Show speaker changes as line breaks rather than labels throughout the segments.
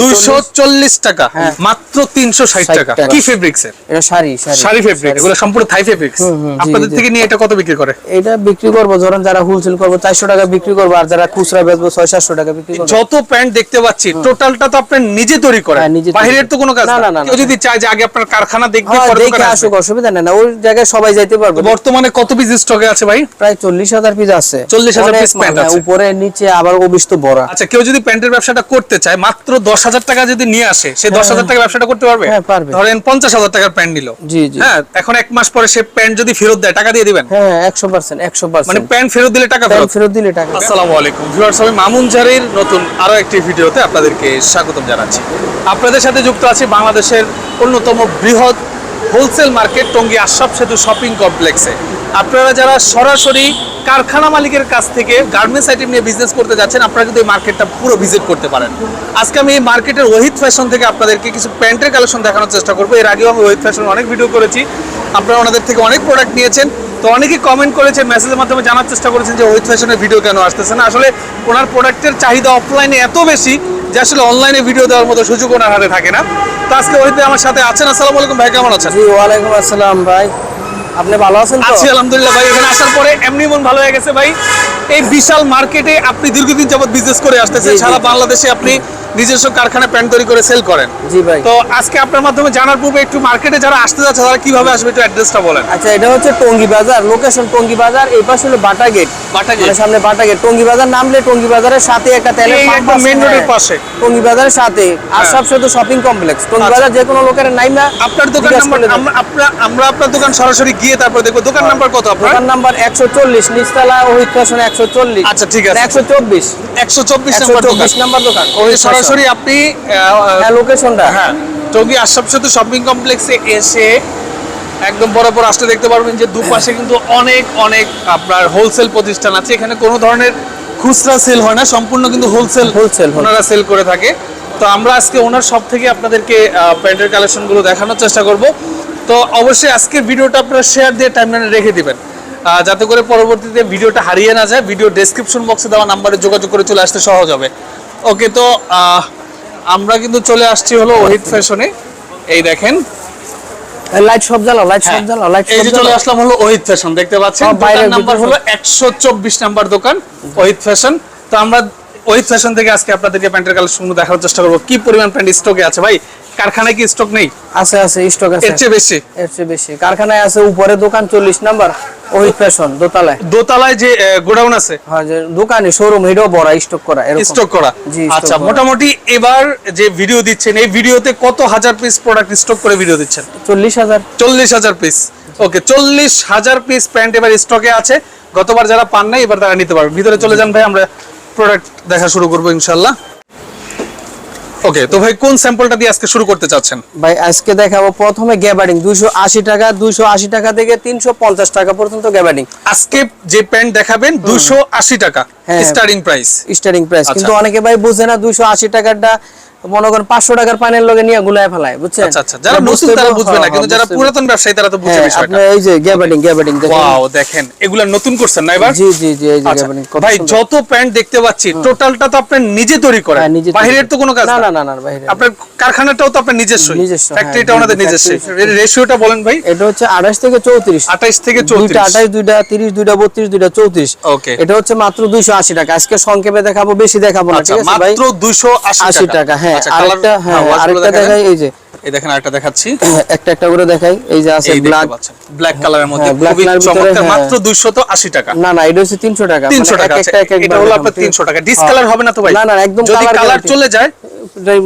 দুইশো চল্লিশ। টাকা।
হ্যাঁ।
মাত্র তিনশো ষাট
60
টাকা। কি ফেব্রিক্স এর?
এটা শাড়ি শাড়ি।
শাড়ি ফেব্রিক এগুলো সম্পূর্ণ থাই ফেব্রিক্স আপনাদের থেকে নিয়ে এটা কত বিক্রি করে?
এটা বিক্রি করব ধরেন যারা হোলসেল করব চারশো টাকা বিক্রি করব আর যারা খুচরা বেচবো টাকা বিক্রি করব।
যত প্যান্ট দেখতে পাচ্ছি টোটালটা তো আপনার নিজে তৈরি করেন।
হ্যাঁ,
বাহিরের তো কোনো কাজ
না,
কেউ যদি চায় যে আগে আপনার কারখানা দেখবে
হ্যাঁ,
পরে
দেখে আসুক অসুবিধা নেই। না ওই জায়গায় সবাই যাইতে পারবে।
বর্তমানে কত পিস স্টকে আছে ভাই?
প্রায় চল্লিশ হাজার পিস আছে।
40,000
অনেক
piece প্যান্ট
হ্যাঁ,
আছে।
উপরে নিচে আবার ওবিস তো বড়।
আচ্ছা কেউ যদি প্যান্টের ব্যবসাটা করতে চায় মাত্র দশ হাজার টাকা যদি নিয়ে আসে সে দশ হাজার টাকা ব্যবসাটা করতে পারবে?
হ্যাঁ,
ধরেন পঞ্চাশ হাজার টাকার প্যান্ট নিল। হ্যাঁ এখন এক মাস পরে সে প্যান্ট যদি ফেরত দেয় টাকা দিয়ে দিবেন?
হ্যাঁ একশো পার্সেন্ট একশো
মানে প্যান্ট ফেরত দিলে টাকা ফেরত?
ফেরত দিলে টাকা।
আসসালামু আলাইকুম। ভিউয়ার্স আমি মামুন জারির নতুন আরও একটি ভিডিওতে আপনাদেরকে স্বাগতম জানাচ্ছি। আপনাদের সাথে যুক্ত আছি বাংলাদেশের অন্যতম বৃহৎ হোলসেল মার্কেট টঙ্গী আশরাফ সেতু শপিং কমপ্লেক্সে আপনারা যারা সরাসরি কারখানা মালিকের কাছ থেকে গার্মেন্টস আইটেম নিয়ে বিজনেস করতে যাচ্ছেন, আপনারা কিন্তু এই মার্কেটটা পুরো ভিজিট করতে পারেন। আজকে আমি এই মার্কেটের ওহিদ ফ্যাশন থেকে আপনাদেরকে কিছু প্যান্টের কালেকশন দেখানোর চেষ্টা করব। এর আগেও আমি ওহিদ ফ্যাশন অনেক ভিডিও করেছি। আপনারা ওনাদের থেকে অনেক প্রোডাক্ট নিয়েছেন। তো অনেকেই কমেন্ট করেছে মেসেজের মাধ্যমে জানার চেষ্টা করেছেন যে ওহিদ ফ্যাশনের ভিডিও কেন আসতেছে না। আসলে ওনার প্রোডাক্টের চাহিদা অফলাইনে এত বেশি যে আসলে অনলাইনে ভিডিও দেওয়ার মতো সুযোগ ওনার হাতে থাকে না। তো আজকে ওহিদে আমার সাথে আছেন। আসসালামু আলাইকুম ভাই, কেমন আছেন?
ওয়ালাইকুম আসসালাম ভাই। আপনি ভালো আছেন
আছি আলহামদুলিল্লাহ ভাই এখানে আসার পরে এমনি মন ভালো হয়ে গেছে ভাই। এই বিশাল মার্কেটে আপনি দীর্ঘদিন যাবত বিজনেস করে আসতেছেন। সারা বাংলাদেশে আপনি নিজস্ব কারখানা প্যান্ট তৈরি করে সেল করেন।
জি ভাই।
তো আজকে আপনার মাধ্যমে জানার পূর্বে একটু মার্কেটে যারা আসতে যাচ্ছে তারা কীভাবে আসবে একটু অ্যাড্রেসটা বলেন।
আচ্ছা এটা হচ্ছে টঙ্গী বাজার। লোকেশন টঙ্গী বাজার এই পাশে হলো বাটা গেট
বাটা গেট।
মানে সামনে বাটা গেট টঙ্গী বাজার নামলে টঙ্গী বাজারের সাথে একটা তেলের
একদম main road এর
হ্যাঁ।
পাশে।
টঙ্গী বাজারের সাথে। আশরাফ সেতু শপিং কমপ্লেক্স টঙ্গী। বাজার যে কোনো লোকের নাই না
আপনার দোকান নাম্বার আমরা আপনার আমরা আপনার দোকান সরাসরি গিয়ে তারপর দেখব। দোকান নাম্বার কত আপনার?
দোকান নাম্বার একশো চল্লিশ নিচতলা ওহিত ফ্যাশন একশো চল্লিশ।
আচ্ছা, ঠিক আছে।
একশো চব্বিশ।
একশো চব্বিশ নাম্বার দোকান। সরাসরি আপনি
হ্যাঁ লোকেশনটা
হ্যাঁ টঙ্গী আশরাফ সেতু শপিং কমপ্লেক্সে এসে একদম বরাবর আসলে দেখতে পারবেন যে দুপাশে কিন্তু অনেক অনেক আপনার হোলসেল প্রতিষ্ঠান আছে। এখানে কোনো ধরনের খুচরা সেল হয় না সম্পূর্ণ কিন্তু হোলসেল
Wholesale,
ওনারা সেল করে থাকে। তো আমরা আজকে ওনার সব থেকে আপনাদেরকে প্যান্টের কালেকশনগুলো দেখানোর চেষ্টা করব। তো অবশ্যই আজকের ভিডিওটা আপনারা শেয়ার দিয়ে টাইমলাইনে রেখে দিবেন। যাতে করে পরবর্তীতে ভিডিওটা হারিয়ে না যায় ভিডিও ডেসক্রিপশন বক্সে দেওয়া নাম্বারে যোগাযোগ করে চলে আসতে সহজ হবে। ওকে তো আমরা কিন্তু চলে আসছি হলো ওহিদ ফ্যাশনে এই দেখেন।
লাইট সব জ্বালাও লাইট সব জ্বালাও লাইট
এই যে চলে আসলাম হলো ওহিদ ফ্যাশন দেখতে পাচ্ছেন? দোকান নাম্বার হলো একশো চব্বিশ নাম্বার দোকান ওহিদ ফ্যাশন তো আমরা ওহিদ ফ্যাশন থেকে আজকে আপনাদেরকে প্যান্টের কালেকশন দেখার চেষ্টা করব। কি পরিমাণ প্যান্ট স্টকে আছে ভাই? কারখানায় কি স্টক নেই?
আছে আছে স্টক আছে।
এর চেয়ে বেশি?
এর চেয়ে বেশি। কারখানায় আছে উপরে দোকান চল্লিশ নাম্বার ওই ফ্যাশন দোতলায়।
দোতলায় যে গোডাউন আছে?
হ্যাঁ যে দোকানে শোরুম এটাও বড় স্টক করা এরকম।
স্টক করা।
জি,
আচ্ছা মোটামুটি এবার যে ভিডিও দিচ্ছেন এই ভিডিওতে কত হাজার পিস প্রোডাক্ট স্টক করে ভিডিও দিচ্ছেন?
চল্লিশ হাজার।
চল্লিশ হাজার পিস ওকে চল্লিশ হাজার পিস প্যান্ট এবার স্টকে আছে। গতবার যারা পান নাই এবার তারা নিতে পারবে। ভিতরে চলে যান ভাই আমরা প্রোডাক্ট দেখা শুরু করব ইনশাল্লাহ ওকে তো ভাই কোন স্যাম্পলটা দিয়ে আজকে শুরু করতে চাচ্ছেন
ভাই আজকে দেখাবো প্রথমে গ্যাবারিং দুইশো আশি টাকা দুইশো আশি টাকা থেকে তিনশো পঞ্চাশ টাকা পর্যন্ত গ্যাবারিং
আজকে যে প্যান্ট দেখাবেন দুশো আশি টাকা। স্টার্টিং প্রাইস
স্টার্টিং প্রাইস
আচ্ছা।
কিন্তু অনেকে ভাই বুঝে না দুইশো আশি টাকারটা মনে করেন পাঁচশো টাকার পানের লগে নিয়ে গুলায় ফেলায় বুঝছেন?
আচ্ছা আচ্ছা। যারা নতুন তারা বুঝবে না
হ্যাঁ,
কিন্তু যারা পুরাতন ব্যবসায়ী তারা তো বুঝে
হ্যাঁ,
বিষয়টা।
এই যে গ্যাবারিং গ্যাবারিং দেখেন।
ওয়াও দেখেন এগুলা নতুন করছেন না এবার?
জি জি জি এই যে
আচ্ছা,
গ্যাবারিং
ভাই যত প্যান্ট দেখতে পাচ্ছি টোটালটা তো আপনি নিজে তৈরি করেন।
হ্যাঁ, তৈরি
তো কোনো কাজ
না
না।
না না বাইরে
আপনার কারখানাটাও তো আপনার নিজস্ব
নিজস্ব,
ফ্যাক্টরিটা ওনাদের নিজস্ব
factory।
রেশিওটা বলেন ভাই।
এটা হচ্ছে আঠাশ থেকে চৌত্রিশ।
28 থেকে
দুইটা
34
আঠাশ দুইটা তিরিশ দুইটা বত্রিশ দুইটা চৌত্রিশ।
Okay.
এটা হচ্ছে মাত্র দুইশো আশি টাকা। আজকে সংক্ষেপে দেখাবো বেশি দেখাবো না
আচ্ছা
ঠিক আছে ভাই?
মাত্র 280
টাকা। হ্যাঁ
আচ্ছা,
আরেকটা হ্যাঁ আরেকটা দেখাই এই যে।
এই দেখেন আরেকটা দেখাচ্ছি।
একটা একটা করে দেখাই এই যে আছে ব্ল্যাক
ব্ল্যাক কালারের মধ্যে
হ্যাঁ,
খুবই চমৎকার
হ্যাঁ।
মাত্র 280 টাকা।
না না এটা হচ্ছে তিনশো টাকা
300
মানে
টাকা
এক
এটা হলো আপনার
ঠিক
300 টাকা। ডিসকালার হবে না তো ভাই?
না, না, একদম
যদি কালার চলে যায়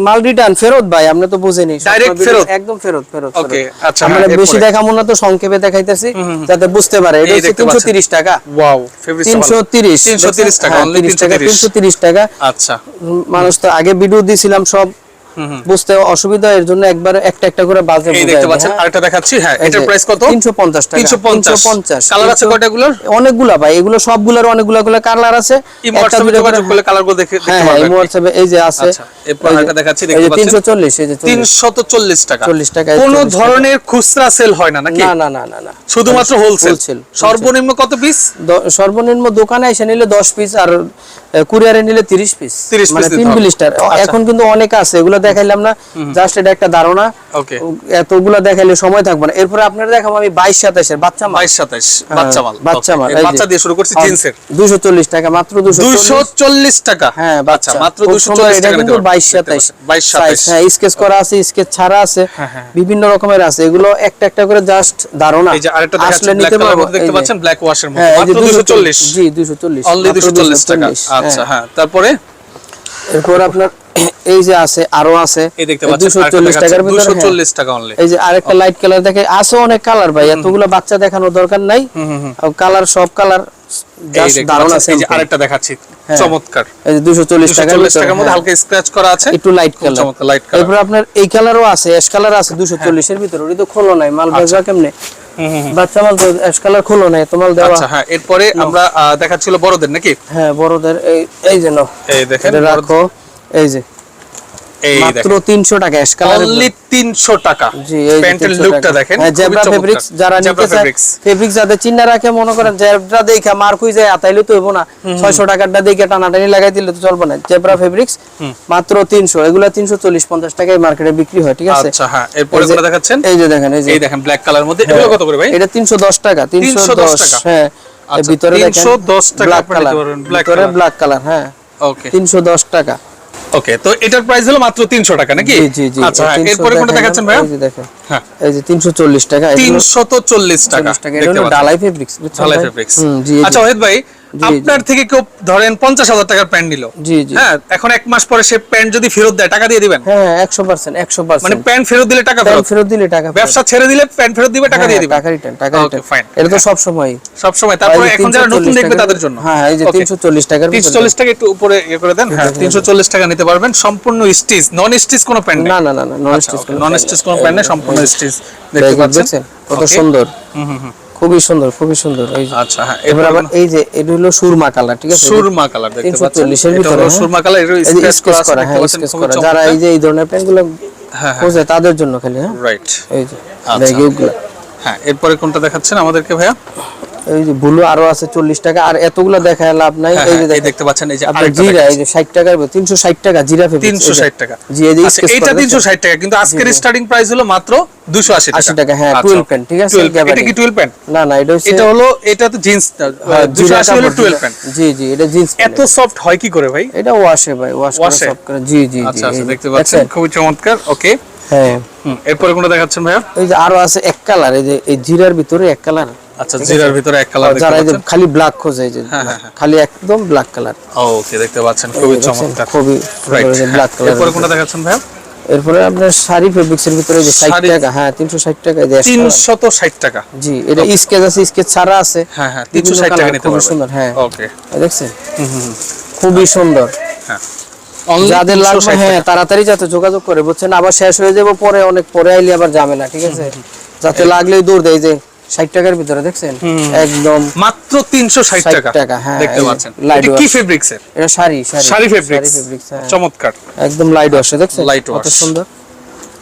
মাল রিটার্ন ফেরত ভাই আমরা তো বুঝেনি
ফেরত?
একদম ফেরত ফেরত ওকে
আচ্ছা,
আমরা
হ্যাঁ,
বেশি দেখামু না তো সংক্ষেপে দেখাইতেছি যাতে বুঝতে পারে। এটা হচ্ছে
দেখতে
তিনশো
পাচ্ছেন।
তিরিশ টাকা।
ওয়াও ফেব্রিক্স
তিনশো তিরিশ।
330 টাকা, অনলি 330
তিনশো তিরিশ। টাকা।
আচ্ছা।
মানুষ তো আগে ভিডিও দিয়েছিলাম সব বুঝতে অসুবিধা এর জন্য একবার একটা একটা করে বাজে
এই দেখতে পাচ্ছেন আরেকটা দেখাচ্ছি হ্যাঁ এটার প্রাইস কত?
তিনশো পঞ্চাশ টাকা।
350 কালার আছে কয়টা এগুলোর?
অনেকগুলা ভাই এগুলো সবগুলোর অনেকগুলা গুলা কালার আছে। একটা দুটো করে-
করলে কালারগুলো দেখে দেখতে
হ্যাঁ হ্যাঁ এই
পারবেন।
হোয়াটসঅ্যাপে এই যে আছে।
আচ্ছা, এরপর আরেকটা দেখাচ্ছি, দেখতে পাচ্ছেন?
340 এই যে
340 টাকা।
40 টাকা,
কোন ধরনের খুচরা সেল হয় না নাকি?
না না না না
শুধুমাত্র হোলসেল সর্বনিম্ন কত পিস
সর্বনিম্ন দোকানে এসে নিলে 10 পিস আর কুরিয়ারে নিলে 30 পিস
30 piece
মানে
দিতে
তিন
হবে।
বিলিস্টার
আচ্ছা।
এখন কিন্তু অনেক আছে এগুলো দেখাইলাম না জাস্ট এটা একটা ধারণা। এতগুলো দেখাইলে সময় থাকবে না। এরপরে আপনারা দেখাবো আমি 22 27 এর বাচ্চা মাল।
22 27 বাচ্চা মাল।
বাচ্চা মাল।
বাচ্চা দিয়ে শুরু করছি জিন্সের।
240 টাকা মাত্র 240
240 টাকা।
হ্যাঁ
আচ্ছা
বাচ্চা।
মাত্র
খুব সুন্দর,
240
এটা
টাকা
কিন্তু 22 27
22
সাইজ
27
হ্যাঁ স্কেচ করা আছে স্কেচ ছাড়া আছে
হ্যাঁ, হ্যাঁ।
বিভিন্ন রকমের আছে। এগুলো একটা একটা করে জাস্ট ধারণা।
এই যে আরেকটা দেখাচ্ছি ব্ল্যাক কালার দেখতে পাচ্ছেন ব্ল্যাক ওয়াশের মধ্যে।
হ্যাঁ
মাত্র 240
জি 240
অনলি
মাত্র
240 টাকা আচ্ছা
হ্যাঁ।
হ্যাঁ তারপরে?
এরপর আপনার এই যে আছে আরও আছে।
এই দেখতে পাচ্ছেন
240 টাকার ভিতরে হ্যাঁ।
240 টাকা অনলি
এই যে আরেকটা লাইট কালার দেখে আছে অনেক কালার ভাই এতগুলো বাচ্চা দেখানোর দরকার নাই। কালার সব কালার জাস্ট
দেখতে
ধারণা
এই যে আরেকটা দেখাচ্ছি
হ্যাঁ।
চমৎকার।
এই যে 240 টাকার
240
ভিতরে
টাকার মধ্যে
হ্যাঁ।
হালকা স্ক্র্যাচ করা আছে।
একটু লাইট কালার
চমৎকার লাইট কালার
এরপর আপনার এই কালারও আছে অ্যাশ কালার আছে 240 এর ভিতরে ওটা তো খোলো নাই মাল
আচ্ছা।
বেচবা কেমনে বাচ্চা মাল অ্যাশ কালার খোলো নাই তোমাল দেওয়া।
আচ্ছা হ্যাঁ এরপরে আমরা দেখাচ্ছিল বড়দের নাকি?
হ্যাঁ বড়দের এই এই যে নাও।
এই দেখেন
রাখো। এই যে
এই
মাত্র 300 টাকা অ্যাশ কালার
অনলি 300 টাকা।
জি এই
প্যান্টের লুকটা দেখেন
জেব্রা ফেব্রিক্স যারা নিতে চায় ফেব্রিক্স যাদের চিন্না রাখে মনে করেন জেব্রা দেখা মার যায় আতাইলে তো হইবো না। 600 টাকারটা দেখে টানাটানি লাগাই দিলে তো চলবে না। জেব্রা ফেব্রিক্স মাত্র 300 এগুলা 340 50 টাকায় মার্কেটে বিক্রি হয় ঠিক আছে?
আচ্ছা হ্যাঁ। এরপরে কোনটা দেখাচ্ছেন?
এই যে দেখেন এই যে।
এই দেখেন ব্ল্যাক কালার মধ্যে। এগুলো কত করে ভাই?
এটা 310 টাকা
310
310
টাকা।
হ্যাঁ।
আচ্ছা,
ভিতরে দেখেন
310 টাকা
ব্ল্যাক
আপনি
কালার
পারবেন, black
ভিতরে ব্ল্যাক কালার হ্যাঁ।
ওকে
310 টাকা।
ওকে তো এটার প্রাইস হলো মাত্র 300 টাকা নাকি?
জি জি
আচ্ছা
এই 300
এরপরে কোনটা দেখাচ্ছেন ভাই
এই যে দেখেন।
হ্যাঁ।
এই যে 340 টাকা এগুলো
340 টাকা
40 টাকা এটা হলো ডালাই ফেব্রিক্স ডালাই
ফেব্রিক্স
জি
আচ্ছা ওহেদ ভাই। আপনার থেকে কেউ ধরেন পঞ্চাশ হাজার টাকার প্যান্ট নিল।
জি জি।
হ্যাঁ এখন এক মাস পরে সে প্যান্ট যদি ফেরত দেয় টাকা দিয়ে দিবেন?
হ্যাঁ 100% 100%
মানে প্যান্ট ফেরত দিলে টাকা ফেরত?
ফেরত দিলে টাকা
ব্যবসা ছেড়ে দিলে প্যান্ট ফেরত দিবে টাকা
হ্যাঁ,
দিয়ে দিবেন
টাকা রিটার্ন টাকা রিটার্ন
fine.
এটা তো সব সময়
সব সময় তারপরে এখন যারা নতুন দেখবে তাদের জন্য।
হ্যাঁ এই যে
Okay.
340 টাকার ভিতরে।
340 টাকা একটু উপরে ইয়ে করে দেন। হ্যাঁ 340 টাকা নিতে পারবেন। সম্পূর্ণ স্টিচ নন স্টিচ কোনো প্যান্ট
না না না নন স্টিচ
নন স্টিচ কোনো প্যান্ট সম্পূর্ণ স্টিচ দেখতে পাচ্ছেন।
কত সুন্দর।
হুম হুম।
খুবই সুন্দর খুবই সুন্দর। এই
আচ্ছা হ্যাঁ
এবার আবার এই যে এটা হলো সুরমা কালার ঠিক আছে?
সুরমা কালার দেখতে পাচ্ছেন?
340 এর ভিতরে হ্যাঁ।
সুরমা কালার স্কেচ করা
হ্যাঁ স্কেচ করা। যারা এই যে এই ধরনের প্যান্টগুলো
গুলো হ্যাঁ।
খোঁজে তাদের জন্য খালি হ্যাঁ?
রাইট
এই যে
আচ্ছা।
ব্যাগগুলো
হ্যাঁ এরপরে কোনটা দেখাচ্ছেন আমাদেরকে ভাইয়া?
এই যে ব্লু আরও আছে 40 টাকা আর এতগুলো দেখায় লাভ নাই।
হ্যাঁ,
এই যে
হ্যাঁ, এই
দেখেন
দেখতে পাচ্ছেন এই যে
আপনার জিরা এই যে 60 টাকার 360 টাকা জিরা ফেব্রিক
360 টাকা।
জি এই যে
আচ্ছা, এইটা 360 টাকা কিন্তু আজকের স্টার্টিং প্রাইস হলো মাত্র 280 টাকা
80 টাকা, হ্যাঁ,
আচ্ছা,
12 প্যান্ট, ঠিক আছে,
এটা কি 12 প্যান্ট
না না এটা হচ্ছে
এটা হলো এটা তো জিন্স
হ্যাঁ, জিরা
280 হলো
কাপড়,
12 প্যান্ট
জি জি এটা জিন্স
এত সফট হয় কি করে ভাই?
এটা ওয়াশে ভাই ওয়াশ করে? সব করে জি জি
আচ্ছা আচ্ছা দেখতে পাচ্ছেন? খুবই চমৎকার ওকে
হ্যাঁ।
এরপরে কোনটা দেখাচ্ছেন ভাইয়া?
এই যে আরও আছে এক কালার এই যে এই জিরার ভিতরে এক কালার
আচ্ছা জিরার ভিতরে এক কালার দেখতে
যারা এই যে খালি ব্ল্যাক খোঁজে এই যে
হ্যাঁ, হ্যাঁ, হ্যাঁ।
খালি একদম ব্ল্যাক কালার
ওকে দেখতে পাচ্ছেন খুবই চমৎকার।
খুবই ব্ল্যাক কালার
এরপরে কোনটা দেখাচ্ছেন ভাইয়া?
এরপরে আপনার শাড়ি ফেব্রিক্স এর ভিতরে যে 60 টাকা হ্যাঁ 360 টাকা এই যে ash color।
360 টাকা।
জি এটা স্কেচ আছে স্কেচ ছাড়া আছে।
হ্যাঁ হ্যাঁ 360 টাকা নিতে পারবেন।
সুন্দর হ্যাঁ।
ওকে
দেখছেন? খুবই সুন্দর।
হ্যাঁ।
যাদের লাগবে হ্যাঁ তাড়াতাড়ি যাতে যোগাযোগ করে বুঝছেন? আবার শেষ হয়ে যাবে পরে অনেক পরে আইলে আবার ঝামেলা ঠিক আছে? যাতে লাগলেই দৌড় দেয় যে ষাট টাকার ভিতরে দেখছেন? একদম
মাত্র 360 টাকা।
টাকা, হ্যাঁ,
দেখতে পাচ্ছেন। এটা কি
wash।
ফেব্রিক্স এর?
এটা শাড়ি শাড়ি।
শাড়ি ফেব্রিক্স
হ্যাঁ।
চমৎকার।
একদম লাইট ওয়াশে দেখছেন?
Light
কত সুন্দর।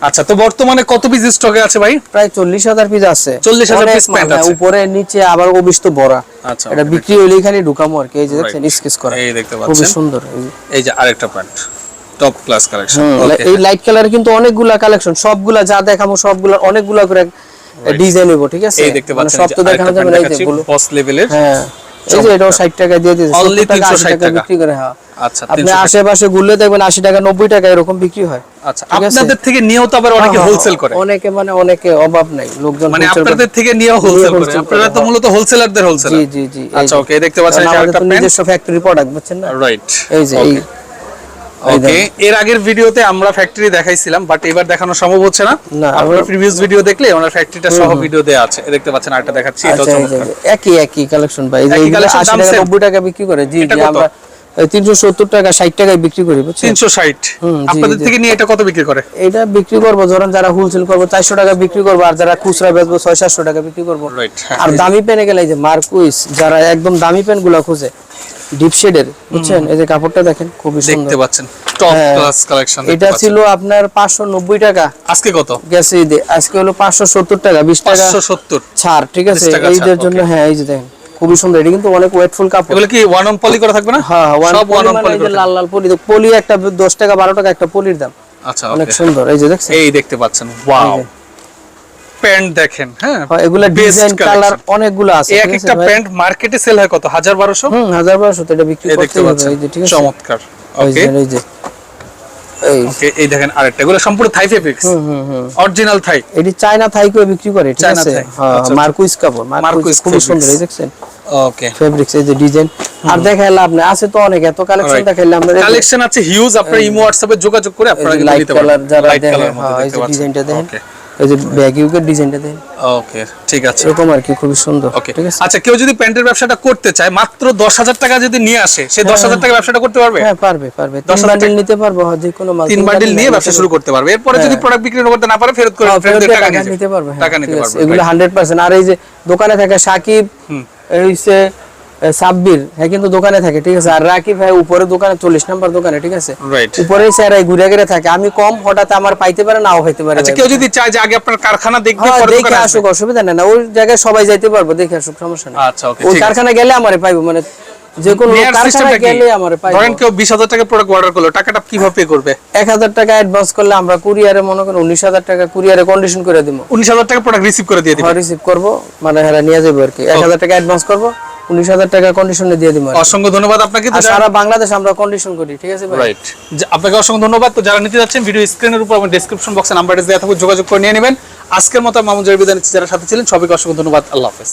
আচ্ছা তো বর্তমানে কত পিস স্টকে আছে ভাই?
প্রায় চল্লিশ হাজার পিস আছে।
40,000
অনেক
piece pant
মাল, হ্যাঁ,
আছে।
উপরে নিচে আবার ওবিস তো বড়া।
আচ্ছা
এটা বিক্রি হইলেই খালি ঢুকামো আর কি। এই যে দেখছেন. স্কেচ করা।
এই দেখতে পাচ্ছেন।
সুন্দর এই যে।
আরেকটা প্যান্ট টপ ক্লাস কালেকশন
এই লাইট কালারে কিন্তু অনেকগুলা কালেকশন সবগুলা যা দেখাবো সবগুলা অনেকগুলা করে ডিজাইন হইব ঠিক আছে?
এই দেখতে
মানে
পাচ্ছেন
সব তো দেখানো যাবে না এই বলো
বস লেভেলের
হ্যাঁ এই যে এটাও 60 টাকা দিয়ে দিয়েছে
Only
70 টাকা 80
360
টাকা। বিক্রি করে হ্যাঁ।
আচ্ছা
আপনি আশেপাশে ঘুরলে দেখবেন 80 টাকা 90 টাকা এরকম বিক্রি হয়।
আচ্ছা আপনাদের থেকে নিয়েও তো আবার অনেকে
হ্যাঁ,
হোলসেল করে।
অনেকে মানে অনেকে অভাব নাই লোকজন
মানে আপনাদের থেকে নিয়েও হোলসেল করে। আপনারা তো
হ্যাঁ।
মূলত হোলসেলারদের হোলসেলার
জি জি জি
আচ্ছা ওকে দেখতে পাচ্ছেন এটা প্যান্ট
নিজস্ব ফ্যাক্টরি প্রোডাক্ট বুঝছেন না?
রাইট
এই যে
ওকে এর আগের ভিডিওতে আমরা ফ্যাক্টরি দেখাইছিলাম বাট এবার দেখানো সম্ভব হচ্ছে না। আপনার প্রিভিয়াস ভিডিও দেখলে ওনার ফ্যাক্টরিটা সহ ভিডিও দেয়া আছে। দেখতে পাচ্ছেন আরেকটা দেখাচ্ছি এটা
আচ্ছা
চমৎকার
একই একই কালেকশন ভাই। এই যে
একই
এইগুলো
collection,
80 টাকা 90 টাকা বিক্রি করে। জি জি আমরা তিনশো সত্তর টাকা ষাট টাকায় বিক্রি করি বুঝছেন?
তিনশো ষাট।
হুম, জি,
আপনাদের থেকে নিয়ে এটা কত বিক্রি করে?
এটা বিক্রি করব ধরেন যারা হোলসেল করব চারশো টাকা বিক্রি করব আর যারা খুচরা বেচবো ছয় সাতশো টাকা বিক্রি করব। আর দামি পেনে গেলে এই যে মার্কুইস যারা একদম দামি পেনগুলা খুঁজে ডিপ শেডের বুঝছেন? এই যে কাপড়টা দেখেন খুবই সুন্দর।
দেখতে পাচ্ছেন। টপ
হ্যাঁ।
ক্লাস কালেকশন
এটা ছিল আপনার পাঁচশো নব্বই টাকা।
আজকে কত?
গেছে ঈদে। আজকে হলো পাঁচশো সত্তর টাকা বিশ টাকা।
পাঁচশো সত্তর।
ছাড় ঠিক আছে? এইদের জন্য হ্যাঁ এই যে দেখেন খুবই সুন্দর। এটা কিন্তু অনেক ওয়েটফুল কাপড়।
এগুলো কি ওয়ান অন পলি করা থাকবে না?
হ্যাঁ ওয়ান
অন পলি
লাল লাল পলি পলি একটা দশ টাকা বারো টাকা একটা পলির দাম।
আচ্ছা
অনেক সুন্দর। এই যে দেখছেন?
এই দেখতে পাচ্ছেন। ওয়াও। প্যান্ট দেখেন হ্যাঁ?
হয়, এগুলা ডিজাইন কালার অনেকগুলো আছে
এক একটা প্যান্ট মার্কেটে সেল হয় কত? হাজার বারোশো?
হুম হাজার বারোশো তো এটা বিক্রি করতে হবে এই যে ঠিক আছে?
চমৎকার। ওকে
এই যে। এই।
ওকে এই দেখেন আরেকটা। এগুলো সম্পূর্ণ থাই ফেব্রিক্স
হুম হুম
অরিজিনাল থাই
এটি চায়না থাই করে বিক্রি করে ঠিক আছে? হ্যাঁ। মার্কুইস কাপড়
মার্কুইস fabrics।
সুন্দর এই দেখছেন?
ওকে
ফেব্রিক্স এই যে ডিজাইন আর দেখাই লাভ নেই আছে তো অনেক এত কালেকশন দেখাইলে আমরা
কালেকশন আছে হিউজ আপনারা ইমো হোয়াটসঅ্যাপে যোগাযোগ করে আপনারা
লাইট কালার যারা দেখেন হ্যাঁ এই ডিজাইনটা দেখেন।
ওকে
এই যে ব্যাগ ইউকের ডিজাইনটা দেখেন
ওকে ঠিক আছে।
এরকম আর কি খুবই সুন্দর।
ওকে
ঠিক আছে?
আচ্ছা কেউ যদি প্যান্টের ব্যবসাটা করতে চায় মাত্র দশ হাজার টাকা যদি নিয়ে আসে সে দশ হাজার টাকা ব্যবসাটা করতে পারবে?
হ্যাঁ পারবে পারবে।
দশ
তিন
হাজার
বান্ডিল নিতে পারব হ্যাঁ, যে কোনো মাল
তিন বান্ডিল নিয়ে ব্যবসা শুরু করতে পারবে। এরপরে যদি প্রোডাক্ট বিক্রি করতে না পারে ফেরত করে
হ্যাঁ, ফেরত
টাকা
নিতে পারবে হ্যাঁ,
টাকা নিতে পারবে
এগুলো হান্ড্রেড পার্সেন্ট আর এই যে দোকানে থাকে সাকিব এই সাব্বির হ্যাঁ কিন্তু দোকানে থাকে ঠিক আছে? আর রাকিব ভাই উপরে দোকানে চল্লিশ নাম্বার দোকানে ঠিক আছে? উপরে ঘুরে ঘুরে থাকে। আমি কম হঠাৎ আমার পাইতে পারে নাও হইতে পারে।
আচ্ছা কেউ যদি চায় যে আগে আপনার কারখানা দেখবে
হ্যাঁ, দেখে আসুক অসুবিধা নেই না। ওই জায়গায় সবাই যাইতে পারব দেখে আসুক সমস্যা নেই।
আচ্ছা
ওই কারখানা গেলে আমারে পাইবো মানে যে কোনো কারখানা গেলে আমারে পাইবো।
ধরেন কেউ বিশ হাজার টাকা প্রোডাক্ট অর্ডার করল টাকাটা কীভাবে পে করবে?
এক হাজার টাকা অ্যাডভান্স করলে আমরা কুরিয়ারে মনে করেন উনিশ হাজার টাকা কুরিয়ারে কন্ডিশন করে দিব।
উনিশ হাজার টাকা প্রোডাক্ট রিসিভ করে দিয়ে দিবে।
রিসিভ করব মানে হেরা নিয়ে যাব আর কি। এক হাজার টাকা অ্যাডভান্স করব উনিশ হাজার টাকা কন্ডিশনে দিয়ে দিব।
অসংখ্য ধন্যবাদ আপনাকে।
সারা বাংলাদেশ আমরা কন্ডিশন করি ঠিক আছে
রাইট আপনাকে অসংখ্য ধন্যবাদ। তো যারা নিতে যাচ্ছেন ভিডিও স্ক্রিনের উপর আমার ডিসক্রিপশন বক্সে নাম্বারটা দেওয়া থাকবে যোগাযোগ করে নিয়ে নেবেন। আজকের মতো মামুন জয় বিদায় যারা সাথে ছিলেন সবাইকে অসংখ্য ধন্যবাদ। আল্লাহ হাফেজ।